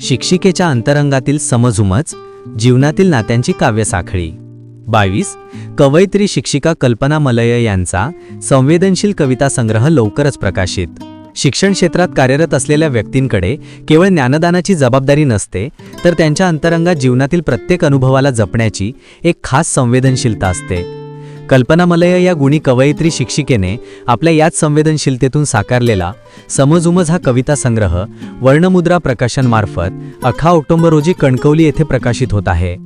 शिक्षिकेच्या अंतरंगातील समजुमच जीवनातील नात्यांची काव्यसाखळी. बावीस. कवयित्री शिक्षिका कल्पना मलय यांचा संवेदनशील कविता संग्रह लवकरच प्रकाशित. शिक्षण क्षेत्रात कार्यरत असलेल्या व्यक्तींकडे केवळ ज्ञानदानाची जबाबदारी नसते तर त्यांच्या अंतरंगात जीवनातील प्रत्येक अनुभवाला जपण्याची एक खास संवेदनशीलता असते. कल्पना मलय या गुणी कवयित्री शिक्षिकेने आपल्या याच संवेदनशीलतेतून साकारलेला समजुमज हा कविता संग्रह वर्णमुद्रा प्रकाशनमार्फत अखा ऑक्टोबर रोजी कणकवली येथे प्रकाशित होत आहे.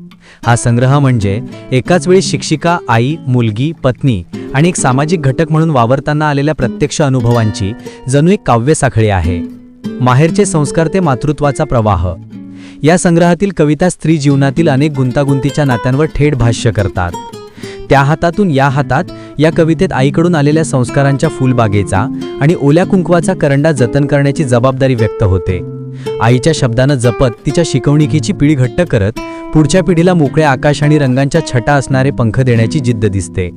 हा संग्रह म्हणजे एकाच वेळी शिक्षिका आई मुलगी पत्नी आणि एक सामाजिक घटक म्हणून वावरताना आलेल्या प्रत्यक्ष अनुभवांची जणू एक काव्यसाखळी आहे. माहेरचे संस्कार ते मातृत्वाचा प्रवाह. या संग्रहातील कविता स्त्री जीवनातील अनेक गुंतागुंतीच्या नात्यांवर थेट भाष्य करतात. त्या हातातून या हातात या कवितेत आईकडून आलेल्या संस्कारांच्या फुलबागेचा आणि ओल्या कुंकवाचा करंडा जतन करण्याची जबाबदारी व्यक्त होते. आईच्या शब्दानं जपत तिच्या शिकवणिकीची पिढी घट्ट करत पुढच्या पिढीला मोकळ्या आकाश आणि रंगांच्या छटा असणारे पंख देण्याची जिद्द दिसते.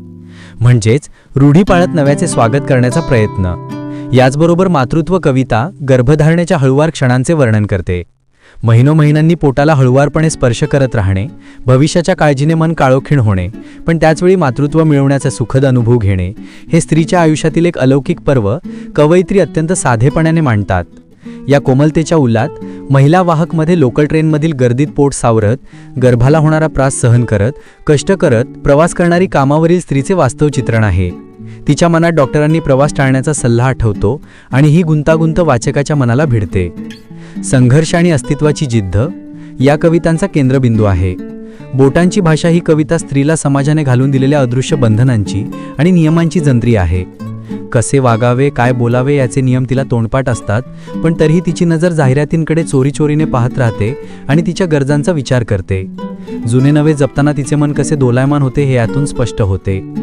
म्हणजेच रूढी पाळत नव्याचे स्वागत करण्याचा प्रयत्न. याचबरोबर मातृत्व कविता गर्भधारणेच्या हळुवार क्षणांचे वर्णन करते. महिनोमहिन्यांनी पोटाला हळुवारपणे स्पर्श करत राहणे भविष्याच्या काळजीने मन काळोखीण होणे पण त्याचवेळी मातृत्व मिळवण्याचा सुखद अनुभव घेणे हे स्त्रीच्या आयुष्यातील एक अलौकिक पर्व कवयित्री अत्यंत साधेपणाने मांडतात. या कोमलतेच्या उल्लात महिला वाहकमध्ये लोकल ट्रेनमधील गर्दीत पोट सावरत गर्भाला होणारा प्रास सहन करत कष्ट करत प्रवास करणारी कामावरील स्त्रीचे वास्तव चित्रण आहे. तिच्या मनात डॉक्टरांनी प्रवास टाळण्याचा सल्ला आठवतो आणि ही गुंतागुंत वाचकाच्या मनाला भिडते. संघर्ष आणि अस्तित्वाची जिद्द या कवितांचा केंद्रबिंदू आहे. बोटांची भाषा ही कविता स्त्रीला समाजाने घालून दिलेल्या अदृश्य बंधनांची आणि नियमांची जंत्री आहे. कसे वागावे काय बोलावे याचे नियम तिला तोंडपाठ असतात पण तरीही तिची नजर जाहिरातींकडे चोरी चोरीने पाहत राहते आणि तिच्या गरजांचा विचार करते. जुने नवे जपताना तिचे मन कसे दोलायमान होते हे यातून स्पष्ट होते.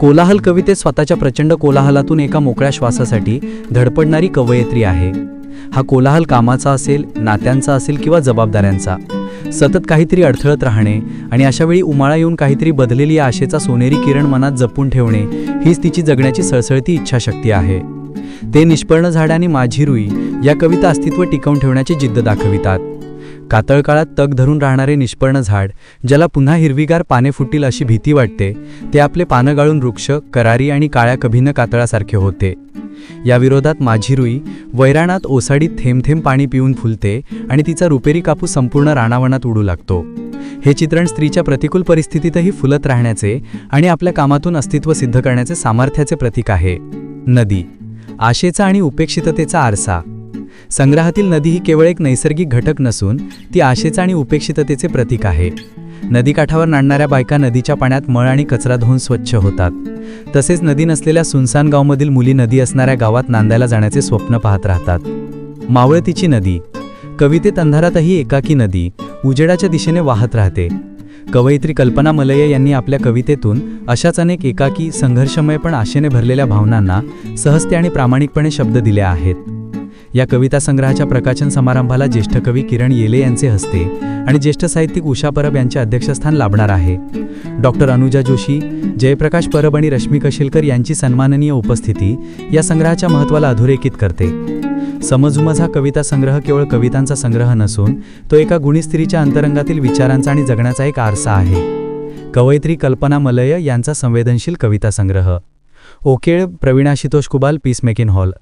कोलाहल कवितेत स्वतःच्या प्रचंड कोलाहलातून एका मोकळ्या श्वासासाठी धडपडणारी कवयित्री आहे. हा कोलाहल कामाचा असेल नात्यांचा असेल किंवा जबाबदाऱ्यांचा. सतत काहीतरी अडथळत राहणे आणि अशावेळी उमाळा येऊन काहीतरी बदलेली या आशेचा सोनेरी किरण मनात जपून ठेवणे हीच तिची जगण्याची सळसळती इच्छाशक्ती आहे. ते निष्पर्ण झाड आणि माझी रुई या कविता अस्तित्व टिकवून ठेवण्याची जिद्द दाखवितात. कातळ काळात तग धरून राहणारे निष्पर्ण झाड ज्याला पुन्हा हिरवीगार पाने फुटतील अशी भीती वाटते ते आपले पानं गाळून वृक्ष करारी आणि काळ्या कभिन्न कातळासारखे होते. या विरोधात माझी रुई वैराणात ओसाडीत थेंब थेंब पाणी पिऊन फुलते आणि तिचा रुपेरी कापूस संपूर्ण राणावणात उडू लागतो. हे चित्रण स्त्रीच्या प्रतिकूल परिस्थितीतही फुलत राहण्याचे आणि आपल्या कामातून अस्तित्व सिद्ध करण्याचे सामर्थ्याचे प्रतीक आहे. नदी. आशेचा आणि उपेक्षिततेचा आरसा. संग्रहातील नदी ही केवळ एक नैसर्गिक घटक नसून ती आशेचा आणि उपेक्षिततेचे प्रतीक आहे. नदीकाठावर नाणणाऱ्या बायका नदीच्या पाण्यात मळ आणि कचरा धुवून स्वच्छ होतात. तसेच नदी नसलेल्या सुनसान गावमधील मुली नदी असणाऱ्या गावात नांदायला जाण्याचे स्वप्न पाहत राहतात. मावळतीची नदी. कवितेत अंधारातही एकाकी नदी उजेडाच्या दिशेने वाहत राहते. कवयित्री कल्पना मलय यांनी आपल्या कवितेतून अशाच अनेक एकाकी संघर्षमय पण आशेने भरलेल्या भावनांना सहजते आणि प्रामाणिकपणे शब्द दिले आहेत. या कविता संग्रहाच्या प्रकाशन समारंभाला ज्येष्ठ कवी किरण येले यांचे हस्ते आणि ज्येष्ठ साहित्यिक उषा परब यांचे अध्यक्षस्थान लाभणार आहे. डॉक्टर अनुजा जोशी जयप्रकाश परब आणि रश्मी कशिलकर यांची सन्माननीय उपस्थिती या संग्रहाच्या महत्त्वाला अधोरेखित करते. समजुमज हा कविता संग्रह केवळ कवितांचा संग्रह नसून तो एका गुणी स्त्रीच्या अंतरंगातील विचारांचा आणि जगण्याचा एक आरसा आहे. कवयित्री कल्पना मलय यांचा संवेदनशील कविता संग्रह. ओकेळ प्रवीण आशितोष कुबाल पीसमेकिंग हॉल